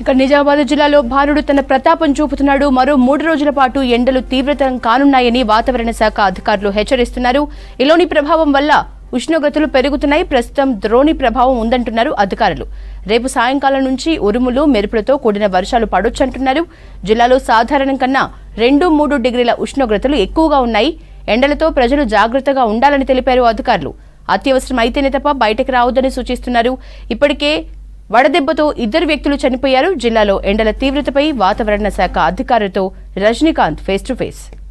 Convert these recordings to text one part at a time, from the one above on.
ఇక నిజామాబాద్ జిల్లాలో భానుడు తన ప్రతాపం చూపుతున్నాడు. మరో మూడు రోజుల పాటు ఎండలు తీవ్రతరం కానున్నాయని వాతావరణ శాఖ అధికారులు హెచ్చరిస్తున్నారు. ఇలోని ప్రభావం వల్ల ఉష్ణోగ్రతలు పెరుగుతున్నాయి. ప్రస్తుతం ద్రోణి ప్రభావం ఉందంటున్నారు అధికారులు. రేపు సాయంకాలం నుంచి ఉరుములు మెరుపులతో కూడిన వర్షాలు పడొచ్చంటున్నారు. జిల్లాలో సాధారణం కన్నా రెండు మూడు డిగ్రీల ఉష్ణోగ్రతలు ఎక్కువగా ఉన్నాయి. ఎండలతో ప్రజలు జాగ్రత్తగా ఉండాలని తెలిపారు అధికారులు. అత్యవసరం అయితేనే తప్ప బయటకు రావద్దని సూచిస్తున్నారు. ఇప్పటికే వడదెబ్బతో ఇద్దరు వ్యక్తులు చనిపోయారు. జిల్లాలో ఎండల తీవ్రతపై వాతావరణ శాఖ అధికారులతో Rajinikanth face to face.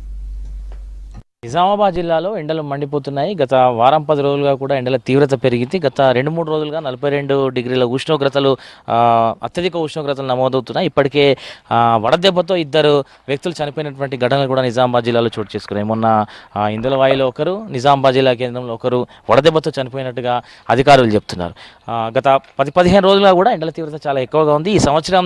Nizamabad జిల్లాలో ఎండలు మండిపోతున్నాయి. గత వారం పది రోజులుగా కూడా ఎండల తీవ్రత పెరిగింది. గత రెండు మూడు రోజులుగా నలభై రెండు డిగ్రీల ఉష్ణోగ్రతలు అత్యధిక ఉష్ణోగ్రతలు నమోదవుతున్నాయి. ఇప్పటికే వడదెబ్బతో ఇద్దరు వ్యక్తులు చనిపోయినటువంటి ఘటనలు కూడా నిజామాబాద్ జిల్లాలో చోటు చేసుకున్నాయి. మొన్న ఇందులవాయిలో ఒకరు నిజామాబాద్ జిల్లా కేంద్రంలో ఒకరు వడదెబ్బతో చనిపోయినట్టుగా అధికారులు చెప్తున్నారు. గత పది పదిహేను రోజులుగా కూడా ఎండల తీవ్రత చాలా ఎక్కువగా ఉంది. ఈ సంవత్సరం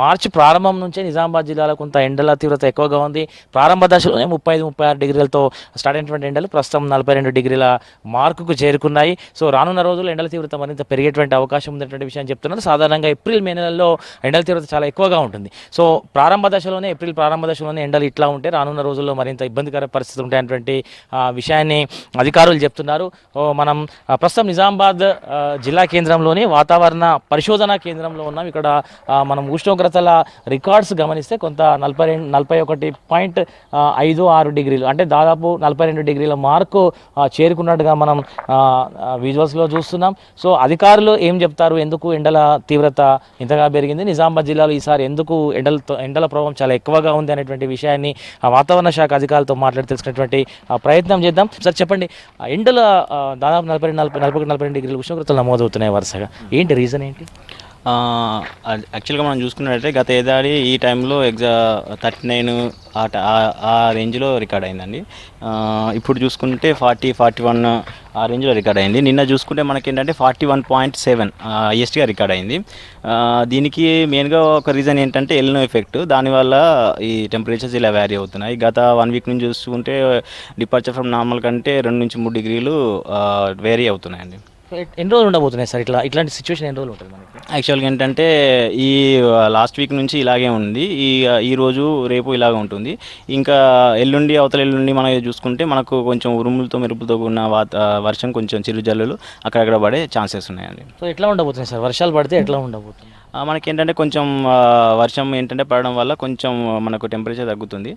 మార్చి ప్రారంభం నుంచే నిజామాబాద్ జిల్లాలో కొంత ఎండల తీవ్రత ఎక్కువగా ఉంది. ప్రారంభ దశలోనే ముప్పై ఐదు ముప్పై ఆరు డిగ్రీలతో స్టార్ట్ అయినటువంటి ఎండలు ప్రస్తుతం నలభై రెండు డిగ్రీల మార్కుకు చేరుకున్నాయి. సో రానున్న రోజుల్లో ఎండల తీవ్రత మరింత పెరిగేటువంటి అవకాశం ఉన్నటువంటి విషయం చెప్తున్నారు. సాధారణంగా ఏప్రిల్ మే నెలల్లో ఎండల తీవ్రత చాలా ఎక్కువగా ఉంటుంది. సో ప్రారంభ దశలోనే ఏప్రిల్ ప్రారంభ దశలోనే ఎండలు ఇట్లా ఉంటే రానున్న రోజుల్లో మరింత ఇబ్బందికర పరిస్థితులు ఉంటాయనేటువంటి విషయాన్ని అధికారులు చెప్తున్నారు. మనం ప్రస్తుతం నిజామాబాద్ జిల్లా కేంద్రంలోని వాతావరణ పరిశోధన కేంద్రంలో ఉన్నాం. ఇక్కడ మనం ఉష్ణోగ్రతల రికార్డ్స్ గమనిస్తే కొంత నలభై రెండు నలభై ఒకటి పాయింట్ ఐదు ఆరు డిగ్రీలు అంటే దాదాపు నలభై రెండు డిగ్రీల మార్కు చేరుకున్నట్టుగా మనం విజువల్స్లో చూస్తున్నాం. సో అధికారులు ఏం చెప్తారు? ఎందుకు ఎండల తీవ్రత ఇంతగా పెరిగింది? నిజామాబాద్ జిల్లాలో ఈసారి ఎందుకు ఎండలతో ఎండల ప్రభావం చాలా ఎక్కువగా ఉంది అనేటువంటి విషయాన్ని ఆ వాతావరణ శాఖ అధికారులతో మాట్లాడి తెలుసుకునేటువంటి ప్రయత్నం చేద్దాం. సార్ చెప్పండి. ఎండల దాదాపు నలభై నలభై నలభై నలభై రెండు డిగ్రీల ఉష్ణోగ్రతలు నమోదవుతున్నాయి వరుసగా. ఏంటి రీజన్ ఏంటి? యాక్చువల్గా మనం చూసుకున్నట్లయితే గత ఏడాది ఈ టైంలో ఎగ్జా థర్టీ నైన్ ఆ ఆ- రేంజ్లో రికార్డ్ అయిందండి. ఇప్పుడు చూసుకుంటే ఫార్టీ ఫార్టీ వన్ ఆ రేంజ్లో రికార్డ్ అయింది. నిన్న చూసుకుంటే మనకి ఏంటంటే ఫార్టీ వన్ పాయింట్ సెవెన్ హైయెస్ట్గా రికార్డ్ అయింది. దీనికి మెయిన్గా ఒక రీజన్ ఏంటంటే ఎల్నో ఎఫెక్ట్. దానివల్ల ఈ టెంపరేచర్స్ ఇలా వ్యారీ అవుతున్నాయి. గత వన్ వీక్ నుంచి చూసుకుంటే డిపార్చర్ ఫ్రమ్ నార్మల్ కంటే రెండు నుంచి మూడు డిగ్రీలు వేరీ అవుతున్నాయండి. ఎన్ని రోజులు ఉండబోతున్నాయి సార్ ఇట్లా ఇట్లాంటి సిచ్యువేషన్ ఎన్ని రోజులు ఉంటుంది మనకి? యాక్చువల్గా ఏంటంటే ఈ లాస్ట్ వీక్ నుంచి ఇలాగే ఉంది. ఈ ఈ రోజు రేపు ఇలాగే ఉంటుంది. ఇంకా ఎల్లుండి అవతల ఎల్లుండి మనం చూసుకుంటే మనకు కొంచెం ఉరుములతో మెరుపులతో ఉన్న వాత వర్షం కొంచెం చిరుజల్లులు అక్కడక్కడ పడే ఛాన్సెస్ ఉన్నాయండి. సో ఎట్లా ఉండబోతున్నాయి సార్? వర్షాలు పడితే ఎట్లా ఉండబోతుంది మనకి ఏంటంటే కొంచెం వర్షం ఏంటంటే పడడం వల్ల కొంచెం మనకు టెంపరేచర్ తగ్గుతుంది.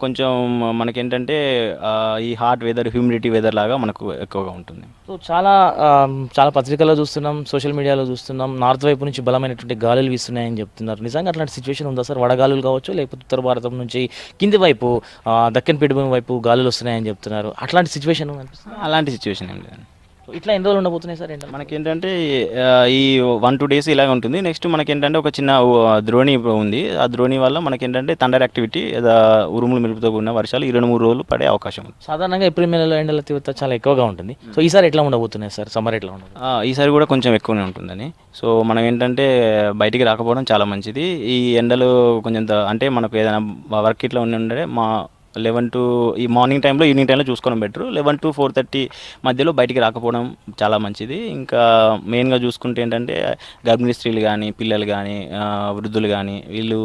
కొంచెం మనకి ఏంటంటే ఆ, ఈ హాట్ వెదర్ హ్యూమిడిటీ వెదర్ లాగా మనకు ఎక్కువగా ఉంటుంది. సో చాలా చాలా పత్రికల్లో చూస్తున్నాం సోషల్ మీడియాలో చూస్తున్నాం నార్త్ వైపు నుంచి బలమైనటువంటి గాలులు వీస్తున్నాయని చెప్తున్నారు. నిజంగా అట్లాంటి సిచ్యువేషన్ ఉందా సార్? వడగాలులు కావచ్చు లేకపోతే ఉత్తర భారతం నుంచి కింది వైపు దక్కన్ పీఠభూమి వైపు గాలులు వస్తున్నాయని చెప్తున్నారు. అట్లాంటి సిచ్యువేషన్ అలాంటి సిచ్యువేషన్ ఏం లేదండి. ఇట్లా ఎన్ని రోజులు ఉండబోతున్నాయి సార్ ఏంటంటే? మనకేంటంటే ఆ, ఈ వన్ టూ డేస్ ఇలాగ ఉంటుంది. నెక్స్ట్ మనకేంటంటే ఒక చిన్న ద్రోణి ఉంది. ఆ ద్రోణి వల్ల మనకేంటంటే థండర్ యాక్టివిటీ లేదా ఉరుములు మెరుపుతో కూడిన వర్షాలు ఈ రెండు మూడు రోజులు పడే అవకాశం ఉంది. సాధారణంగా ఏప్రిల్ నెలలో ఎండల తీవ్రత చాలా ఎక్కువగా ఉంటుంది. సో ఈసారి ఎట్లా ఉండబోతున్నాయి సార్? సమ్మర్ ఎట్లా ఉండబోతుంది? ఆ, ఈసారి కూడా కొంచెం ఎక్కువనే ఉంటుందని. సో మనం ఏంటంటే బయటికి రాకపోవడం చాలా మంచిది. ఈ ఎండలు కొంచెం అంటే మనకు ఏదైనా వర్క్ ఇట్లా ఉండి ఉండే మా లెవెన్ టు ఈ మార్నింగ్ టైంలో ఈవినింగ్ టైంలో చూసుకోవడం better. Eleven to four thirty మధ్యలో బయటికి రాకపోవడం చాలా మంచిది. ఇంకా మెయిన్గా చూసుకుంటే ఏంటంటే గర్భిణీ స్త్రీలు కానీ పిల్లలు కానీ వృద్ధులు కానీ వీళ్ళు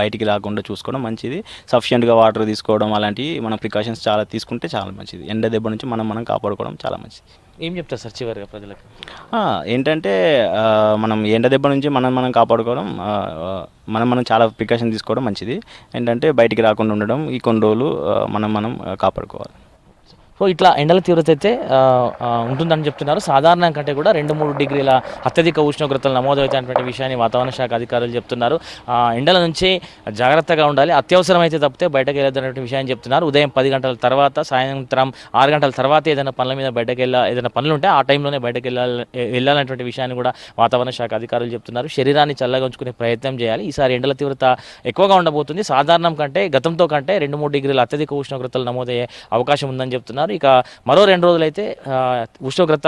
బయటికి రాకుండా చూసుకోవడం మంచిది. సఫిషియెంట్గా వాటర్ తీసుకోవడం అలాంటివి మనం ప్రికాషన్స్ చాలా తీసుకుంటే చాలా మంచిది. ఎండ దెబ్బ నుంచి మనం మనం కాపాడుకోవడం చాలా మంచిది. ఏం చెప్తారు సార్ చివరిగా ప్రజలకు? ఏంటంటే మనం ఎండ దెబ్బ నుంచి మనం మనం కాపాడుకోవడం మనం మనం చాలా ప్రికాషన్ తీసుకోవడం మంచిది. ఏంటంటే బయటికి రాకుండా ఉండడం ఈ కొన్ని రోజులు మనం మనం కాపాడుకోవాలి. సో ఇట్లా ఎండల తీవ్రత అయితే ఉంటుందని చెప్తున్నారు. సాధారణం కంటే కూడా రెండు మూడు డిగ్రీల అత్యధిక ఉష్ణోగ్రతలు నమోదవుతాయన్నటువంటి విషయాన్ని వాతావరణ శాఖ అధికారులు చెప్తున్నారు. ఎండల నుంచి జాగ్రత్తగా ఉండాలి. అత్యవసరమైతే తప్పితే బయటకు వెళ్ళొద్దన్నటువంటి విషయాన్ని చెప్తున్నారు. ఉదయం పది గంటల తర్వాత సాయంత్రం ఆరు గంటల తర్వాత ఏదైనా పనుల మీద బయటకు వెళ్ళా ఏదైనా పనులు ఉంటే ఆ టైంలోనే బయటకు వెళ్ళాలి వెళ్ళాలన్నటువంటి విషయాన్ని కూడా వాతావరణ శాఖ అధికారులు చెప్తున్నారు. శరీరాన్ని చల్లగా ఉంచుకునే ప్రయత్నం చేయాలి. ఈసారి ఎండల తీవ్రత ఎక్కువగా ఉండబోతుంది. సాధారణం కంటే గతంతో కంటే రెండు మూడు డిగ్రీల అత్యధిక ఉష్ణోగ్రతలు నమోదయ్యే అవకాశం ఉందని చెప్తున్నారు. చెప్తున్నారు. ఇక మరో రెండు రోజులైతే ఉష్ణోగ్రత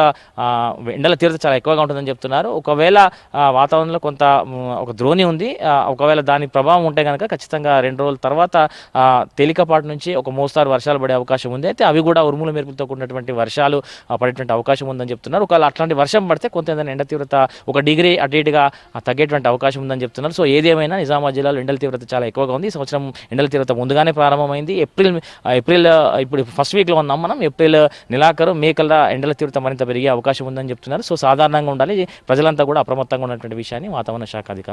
ఎండల తీవ్రత చాలా ఎక్కువగా ఉంటుందని చెప్తున్నారు. ఒకవేళ వాతావరణంలో కొంత ఒక ద్రోణి ఉంది ఒకవేళ దాని ప్రభావం ఉంటే కనుక ఖచ్చితంగా రెండు రోజుల తర్వాత తేలికపాటు తేలికపాటి నుంచి ఒక మోస్తారు వర్షాలు పడే అవకాశం ఉంది. అయితే అవి కూడా ఉరుముల మెరుపులతో కూడినటువంటి వర్షాలు పడేటువంటి అవకాశం ఉందని చెప్తున్నారు. ఒకవేళ అట్లాంటి వర్షం పడితే కొంత ఏదైనా ఎండ తీవ్రత ఒక డిగ్రీ అటు ఇటుగా తగ్గేటువంటి అవకాశం ఉందని చెప్తున్నారు. సో ఏదేమైనా నిజామాబాద్ జిల్లాలో ఎండల తీవ్రత చాలా ఎక్కువగా ఉంది. ఈ సంవత్సరం ఎండల తీవ్రత ముందుగానే ప్రారంభమైంది. ఏప్రిల్ ఏప్రిల్ ఇప్పుడు ఫస్ట్ వీక్లో ఉన్నాం. మనం ఏప్రిల్ నెలాఖరు మేకల ఎండల తీవ్రత మరింత పెరిగే అవకాశం ఉందని చెప్తున్నారు. సో సాధారణంగా ఉండాలి. ప్రజలంతా కూడా అప్రమత్తంగా ఉన్నటువంటి విషయాన్ని వాతావరణ శాఖ అధికారులు